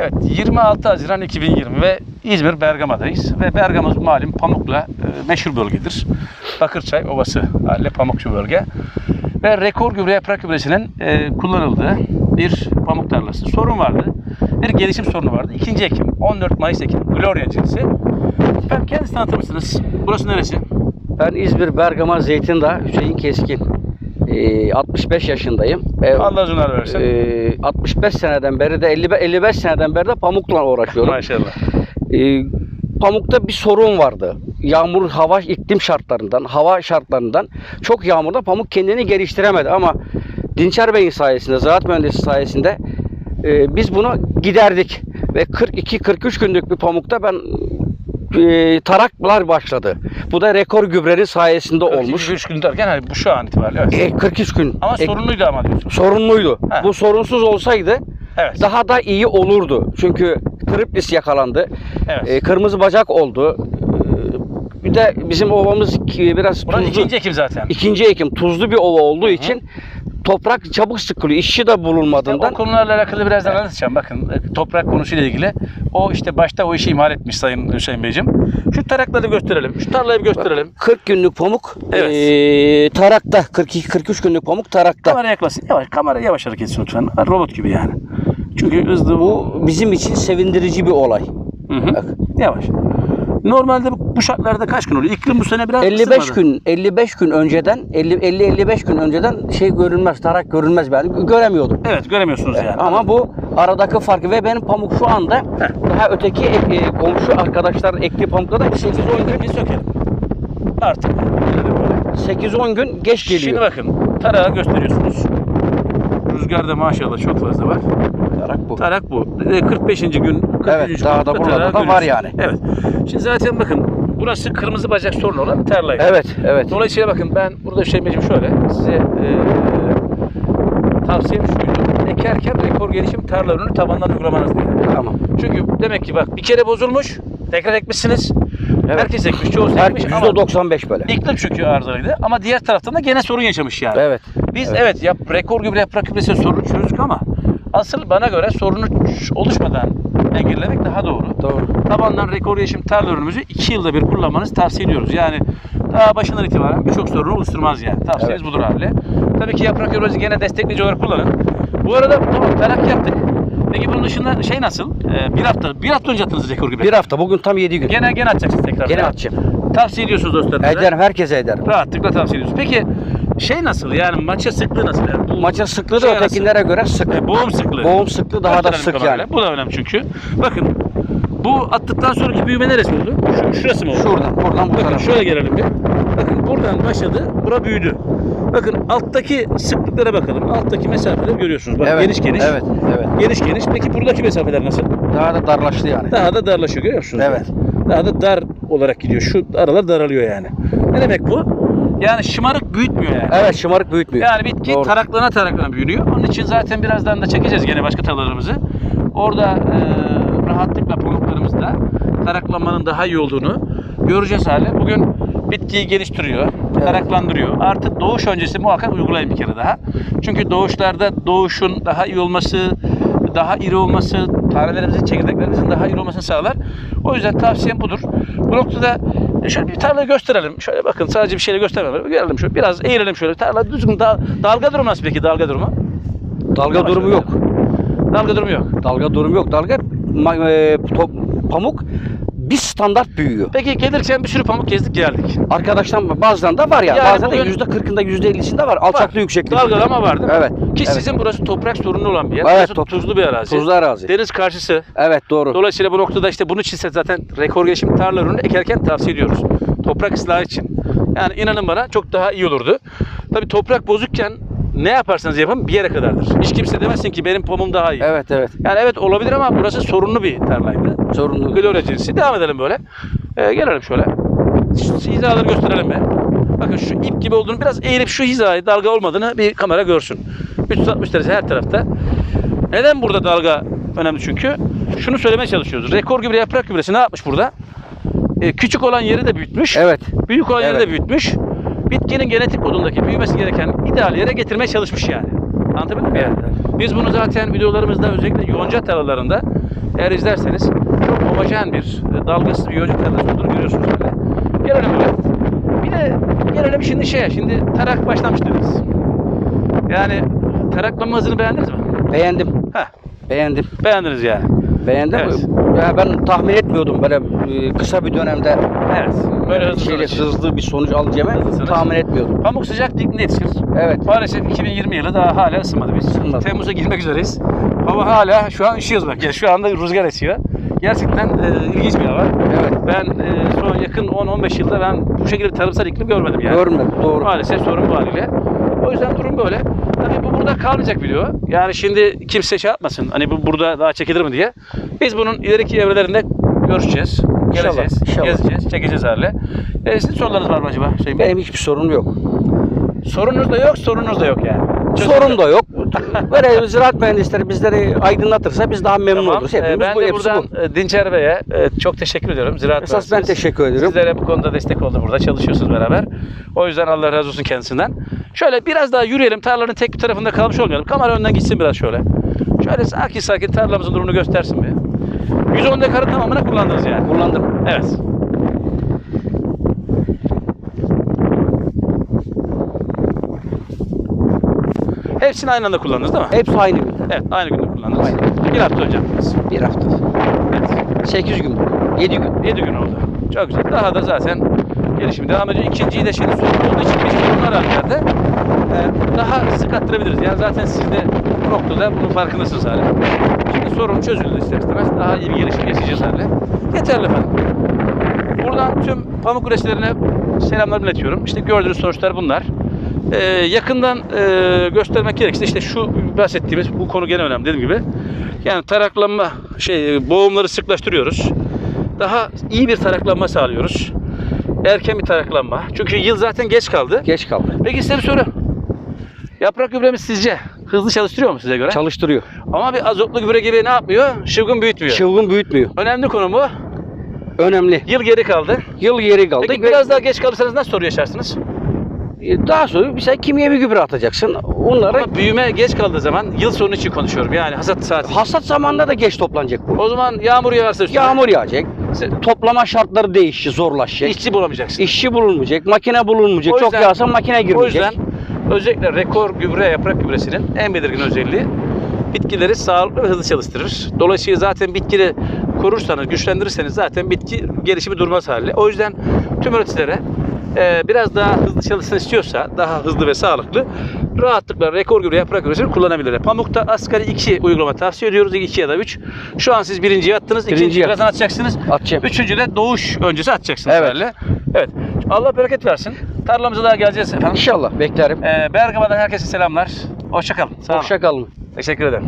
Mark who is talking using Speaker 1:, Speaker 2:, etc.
Speaker 1: Evet 26 Haziran 2020 ve İzmir Bergama'dayız. Ve Bergama malum pamukla e, meşhur bölgedir. Bakırçay Ovası haliyle pamukçu bölge. Ve rekor gübre yaprak gübresinin e, kullanıldığı bir pamuk tarlası. Sorun vardı. Bir gelişim sorunu vardı. 2. Ekim, 14 Mayıs Ekim, Gloria cinsi. Ben kendisi tanıtır mısınız? Burası neresi?
Speaker 2: Ben İzmir Bergama Zeytindağ Hüseyin Keskin. Ee, 65 yaşındayım. Ee,
Speaker 1: Allah ömür versin.
Speaker 2: ee, 65 seneden beri de 50, 55 seneden beri de pamukla uğraşıyorum.
Speaker 1: Maşallah.
Speaker 2: Ee, pamukta bir sorun vardı. Yağmur, hava, iklim şartlarından, hava şartlarından çok yağmurda pamuk kendini geliştiremedi ama Dinçer Bey'in sayesinde, ziraat mühendisi sayesinde e, biz bunu giderdik. Ve 42-43 günlük bir pamukta ben e, taraklar başladı. Bu da rekor gübrenin sayesinde olmuş.
Speaker 1: 3 gün derken hani bu şu an itibariyle. Evet.
Speaker 2: E, 43 gün.
Speaker 1: Ama
Speaker 2: E,
Speaker 1: sorunluydu ama diyorsun.
Speaker 2: sorunluydu.
Speaker 1: Heh.
Speaker 2: Bu sorunsuz olsaydı
Speaker 1: Evet.
Speaker 2: daha da iyi olurdu. Çünkü triplis yakalandı.
Speaker 1: Evet.
Speaker 2: E, kırmızı bacak oldu. E, bir de bizim ovamız biraz
Speaker 1: Burası
Speaker 2: tuzlu.
Speaker 1: ikinci Ekim zaten.
Speaker 2: İkinci Ekim tuzlu bir ova olduğu için toprak çabuk sıkılıyor. İşçi de
Speaker 1: O
Speaker 2: bulunmadığından.
Speaker 1: konularla alakalı biraz da anlatacağım. Bakın e, toprak konusuyla ilgili. O işte başta o işi ihmal etmiş Sayın Hüseyin Beyciğim. Şu tarakları gösterelim. Şu tarlayı bir gösterelim.
Speaker 2: 40 günlük pamuk
Speaker 1: Evet.
Speaker 2: e, tarakta. 42-43 günlük pamuk tarakta.
Speaker 1: Kamera yaklaşsın. Yavaş, kamera yavaş hareket etsin lütfen. Robot gibi yani. Çünkü hızlı. Bu
Speaker 2: bizim için sevindirici bir olay.
Speaker 1: Hı hı.
Speaker 2: Bak.
Speaker 1: Yavaş. Normalde bu şartlarda kaç gün oluyor? İklim bu sene biraz
Speaker 2: 55
Speaker 1: ısınmadı.
Speaker 2: gün 55 gün önceden 50 50 55 gün önceden şey görünmez tarak görünmez ben göremiyordum.
Speaker 1: Evet göremiyorsunuz yani.
Speaker 2: Ama bu aradaki farkı ve benim pamuk şu anda daha öteki ek- e, komşu arkadaşlar ekli pamukta da 8-10 gün
Speaker 1: bir sökelim. Artık. böyle böyle.
Speaker 2: 8-10 gün geç
Speaker 1: Şimdi
Speaker 2: geliyor.
Speaker 1: bakın tarağı gösteriyorsunuz. Rüzgarda maşallah çok fazla var.
Speaker 2: Tarak bu.
Speaker 1: Tarak bu. E, 45. gün 43.
Speaker 2: Evet, daha da
Speaker 1: gün
Speaker 2: burada da var yani.
Speaker 1: Evet. Şimdi zaten bakın burası kırmızı bacak sorunu olan tarlaydı.
Speaker 2: Evet, evet.
Speaker 1: Dolayısıyla bakın ben burada Hüseyin Beyciğim şöyle size e, tavsiyem şuydu. Ekerken rekor gelişim tarla ürünü tabandan uygulamanız diye.
Speaker 2: Tamam.
Speaker 1: Çünkü demek ki bak bir kere bozulmuş, tekrar ekmişsiniz.
Speaker 2: Evet.
Speaker 1: Herkes ekmiş, çoğu
Speaker 2: Her
Speaker 1: ekmiş ama
Speaker 2: %95 böyle.
Speaker 1: iklim çünkü arızalıydı. Ama diğer taraftan da gene sorun yaşamış yani.
Speaker 2: Evet.
Speaker 1: Biz
Speaker 2: Evet.
Speaker 1: evet, yap, rekor gübre yaprak gübresi sorunu çözdük ama asıl bana göre sorunu oluşmadan engellemek daha doğru.
Speaker 2: Doğru.
Speaker 1: Tabandan rekor gelişim tarla ürünümüzü 2 yılda bir kullanmanızı tavsiye ediyoruz. Yani daha başından itibaren birçok sorunu oluşturmaz yani. Tavsiyemiz budur haliyle. Tabii ki yaprak gübresi gene destekleyici olarak kullanın. Bu arada tamam merak yaptık. Peki bunun dışında şey nasıl? Ee, bir hafta, bir hafta önce attınız rekor gübre.
Speaker 2: Bir hafta bugün tam 7 gün.
Speaker 1: Gene gene atacaksınız tekrar.
Speaker 2: Gene atacağım.
Speaker 1: Tavsiye ediyorsunuz dostlarınıza.
Speaker 2: Ederim herkese ederim.
Speaker 1: Rahatlıkla tavsiye ediyoruz. Peki şey nasıl? Yani maça sıklığı nasıl? Yani bu
Speaker 2: Maça sıklığı da
Speaker 1: şey
Speaker 2: ötekilere göre sık.
Speaker 1: E, boğum sıklığı.
Speaker 2: Boğum sıklığı daha da sık yani.
Speaker 1: Bu da önemli çünkü. Bakın bu attıktan sonraki büyüme neresi oldu? Şu, şurası mı oldu?
Speaker 2: Şuradan, buradan bu
Speaker 1: Bakın
Speaker 2: tarafa.
Speaker 1: şöyle gelelim bir. Bakın buradan başladı. Bura büyüdü. Bakın alttaki sıklıklara bakalım. Alttaki mesafeleri görüyorsunuz. Bakın
Speaker 2: Evet,
Speaker 1: geniş geniş.
Speaker 2: Evet, evet.
Speaker 1: Geniş geniş. Peki buradaki mesafeler nasıl?
Speaker 2: Daha da darlaştı yani.
Speaker 1: Daha da darlaşıyor görüyor musunuz?
Speaker 2: Evet.
Speaker 1: Daha da dar olarak gidiyor. Şu aralar daralıyor yani. Ne demek bu? Yani şımarık büyütmüyor yani.
Speaker 2: Evet, şımarık büyütmüyor.
Speaker 1: Yani bitki
Speaker 2: Doğru.
Speaker 1: taraklana taraklana büyünüyor. Onun için zaten birazdan da çekeceğiz gene başka tarlalarımızı. Orada e, rahatlıkla pamuklarımızda taraklanmanın daha iyi olduğunu göreceğiz hali. Bugün bitkiyi geliştiriyor, taraklandırıyor. Artık doğuş öncesi muhakkak uygulayın bir kere daha. Çünkü doğuşlarda doğuşun daha iyi olması, daha iri olması, tanelerimizin, çekirdeklerimizin daha iyi olmasını sağlar. O yüzden tavsiyem budur. Bu noktada şöyle bir tarlayı gösterelim. Şöyle bakın sadece bir şeyle göstermeyelim. Gelelim şöyle biraz eğilelim şöyle. Tarla düzgün. Da, dalga durumu nasıl peki dalga durumu?
Speaker 2: Dalga
Speaker 1: Yavaş
Speaker 2: durumu yok.
Speaker 1: Dalga durumu yok.
Speaker 2: Dalga durumu yok. Dalga e, top- pamuk bir standart büyüyor.
Speaker 1: Peki gelirken bir sürü pamuk gezdik geldik.
Speaker 2: Arkadaşlar bazen de var ya.
Speaker 1: Yani
Speaker 2: bazen de
Speaker 1: bugün-
Speaker 2: yüzde kırkında yüzde ellisinde var. Alçaklı yükseklik.
Speaker 1: Dalgalama var değil mi?
Speaker 2: Evet.
Speaker 1: Ki
Speaker 2: evet.
Speaker 1: sizin burası toprak sorunlu olan bir yer.
Speaker 2: Evet,
Speaker 1: Burası tuzlu bir arazi.
Speaker 2: Tuzlu arazi.
Speaker 1: Deniz karşısı.
Speaker 2: Evet doğru.
Speaker 1: Dolayısıyla bu noktada işte bunun için size zaten rekor gelişim tarla ürünü ekerken tavsiye ediyoruz. Toprak ıslahı için. Yani inanın bana çok daha iyi olurdu. Tabii toprak bozukken ne yaparsanız yapın bir yere kadardır. Hiç kimse demesin ki benim pamuğum daha iyi.
Speaker 2: Evet evet.
Speaker 1: Yani evet olabilir ama burası sorunlu bir tarlaydı.
Speaker 2: Sorunlu.
Speaker 1: Gloria cinsi. Devam edelim böyle. Ee, gelelim şöyle. Şu hizaları gösterelim be. Bakın şu ip gibi olduğunu biraz eğilip şu hizayı dalga olmadığını bir kamera görsün. 360 derece her tarafta. Neden burada dalga önemli çünkü? Şunu söylemeye çalışıyoruz. Rekor gübre yaprak gübresi ne yapmış burada? Ee, küçük olan yeri de büyütmüş.
Speaker 2: Evet.
Speaker 1: Büyük olan yeri
Speaker 2: Evet.
Speaker 1: de büyütmüş. Bitkinin genetik kodundaki büyümesi gereken ideal yere getirmeye çalışmış yani. Anlatabildim mi?
Speaker 2: Evet,
Speaker 1: yani? Biz bunu zaten videolarımızda özellikle yonca tarlalarında eğer izlerseniz homojen bir, e, dalgasız bir yolculuk tarlası olduğunu görüyorsunuz böyle. Gelelim buraya. Bir de gelelim şimdi şeye, şimdi tarak başlamış dediniz. Yani taraklama hızını beğendiniz mi?
Speaker 2: Beğendim.
Speaker 1: Heh,
Speaker 2: Beğendim.
Speaker 1: beğendiniz yani.
Speaker 2: Beğendim.
Speaker 1: Evet.
Speaker 2: Ya ben tahmin etmiyordum böyle e, kısa bir dönemde
Speaker 1: Evet. Böyle hızlı
Speaker 2: şeyle,
Speaker 1: sonuç.
Speaker 2: hızlı bir sonuç alacağımı
Speaker 1: Hızlı
Speaker 2: tahmin etmiyordum.
Speaker 1: Pamuk sıcak dikne yetişir.
Speaker 2: Evet.
Speaker 1: Maalesef 2020 yılı daha hala ısınmadı biz.
Speaker 2: Isınmadı.
Speaker 1: Temmuz'a girmek üzereyiz. Hava hala şu an üşüyoruz bak. Ya şu anda rüzgar esiyor. Gerçekten e, ilginç bir hava.
Speaker 2: Evet.
Speaker 1: Ben e, son yakın 10-15 yılda ben bu şekilde bir tarımsal iklim görmedim yani.
Speaker 2: Görmedim. Doğru.
Speaker 1: Maalesef sorun bu haliyle. O yüzden durum böyle. Tabii bu burada kalmayacak video. Yani şimdi kimse şey yapmasın. Hani bu burada daha çekilir mi diye. Biz bunun ileriki evrelerinde görüşeceğiz. Geleceğiz.
Speaker 2: inşallah.
Speaker 1: Gezeceğiz. Çekeceğiz hale. E, sizin sorularınız var mı acaba? Hüseyin Bey?
Speaker 2: Benim hiçbir sorunum yok.
Speaker 1: Sorunuz da yok, sorunuz da yok yani.
Speaker 2: Sorun da yok. Böyle ziraat mühendisleri bizleri aydınlatırsa biz daha memnun
Speaker 1: Tamam.
Speaker 2: oluruz.
Speaker 1: Ee,
Speaker 2: Hepimiz
Speaker 1: ben
Speaker 2: bu
Speaker 1: de buradan
Speaker 2: bu.
Speaker 1: e, Dinçer Bey'e e, çok teşekkür ediyorum. Ziraat
Speaker 2: Esas ben teşekkür ediyorum.
Speaker 1: Sizlere bu konuda destek oldu burada. Çalışıyorsunuz beraber. O yüzden Allah razı olsun kendisinden. Şöyle biraz daha yürüyelim. Tarlanın tek bir tarafında kalmış olmayalım. Kamera önden gitsin biraz şöyle. Şöyle sakin sakin tarlamızın durumunu göstersin bir. 110 dekarın tamamını kullandınız yani.
Speaker 2: Kullandım.
Speaker 1: Evet. Hepsini aynı anda kullandınız değil mi?
Speaker 2: Hepsi aynı günde.
Speaker 1: Evet, aynı günde kullandınız.
Speaker 2: Aynen.
Speaker 1: Bir hafta önce yaptınız.
Speaker 2: Bir hafta.
Speaker 1: Evet.
Speaker 2: 8 gün. 7 gün.
Speaker 1: 7 gün oldu. Çok güzel. Daha da zaten gelişim devam ediyor. İkinciyi de şimdi sorun olduğu için biz sorunlar halinde e, daha sık attırabiliriz. Yani zaten siz de bu noktada bunun farkındasınız hala. Şimdi sorun çözüldü ister istemez. Daha iyi bir gelişim yaşayacağız hale. Yeterli efendim. Buradan tüm pamuk üreticilerine selamlarımı iletiyorum. İşte gördüğünüz sonuçlar bunlar. Ee, yakından e, göstermek gerekirse işte şu bahsettiğimiz bu konu gene önemli dediğim gibi. Yani taraklanma şey boğumları sıklaştırıyoruz. Daha iyi bir taraklanma sağlıyoruz. Erken bir taraklanma. Çünkü yıl zaten geç kaldı.
Speaker 2: Geç kaldı.
Speaker 1: Peki size bir soru. Yaprak gübremiz sizce hızlı çalıştırıyor mu size göre?
Speaker 2: Çalıştırıyor.
Speaker 1: Ama bir azotlu gübre gibi ne yapmıyor? Şıvgın büyütmüyor.
Speaker 2: Çılgın büyütmüyor.
Speaker 1: Önemli konu bu.
Speaker 2: Önemli.
Speaker 1: Yıl geri kaldı.
Speaker 2: Yıl yeri kaldı.
Speaker 1: Peki biraz daha geç kalırsanız nasıl soru yaşarsınız?
Speaker 2: Daha sonra mesela kimyevi gübre atacaksın. Onları
Speaker 1: Ama büyüme geç kaldığı zaman yıl sonu için konuşuyorum. Yani hasat saati.
Speaker 2: hasat zamanında da geç toplanacak bu.
Speaker 1: O zaman yağmur yağarsa üstüne
Speaker 2: Yağmur yağacak.
Speaker 1: se-
Speaker 2: Toplama şartları değişecek, zorlaşacak.
Speaker 1: işçi bulamayacaksın.
Speaker 2: İşçi bulunmayacak, makine bulunmayacak.
Speaker 1: O
Speaker 2: Çok
Speaker 1: yüzden-
Speaker 2: yağsa makine girmeyecek.
Speaker 1: O yüzden özellikle rekor gübre yaprak gübresinin en belirgin özelliği bitkileri sağlıklı ve hızlı çalıştırır. Dolayısıyla zaten bitkiyi korursanız, güçlendirirseniz zaten bitki gelişimi durmaz hale. O yüzden tüm üreticilere e, biraz daha hızlı çalışsın istiyorsa, daha hızlı ve sağlıklı rahatlıkla rekor gübre yaprak gübresini kullanabilirler. Pamukta asgari 2 uygulama tavsiye ediyoruz. 2 ya da 3. Şu an siz birinciyi attınız.
Speaker 2: Birinci
Speaker 1: ikinciyi birazdan atacaksınız.
Speaker 2: Atacağım.
Speaker 1: Üçüncü de doğuş öncesi atacaksınız.
Speaker 2: Evet.
Speaker 1: herhalde. Evet. Allah bereket versin. Tarlamıza daha geleceğiz efendim.
Speaker 2: İnşallah beklerim.
Speaker 1: Ee, Bergama'dan herkese selamlar. Hoşçakalın. Sağ olun.
Speaker 2: Hoşça kalın.
Speaker 1: Teşekkür ederim.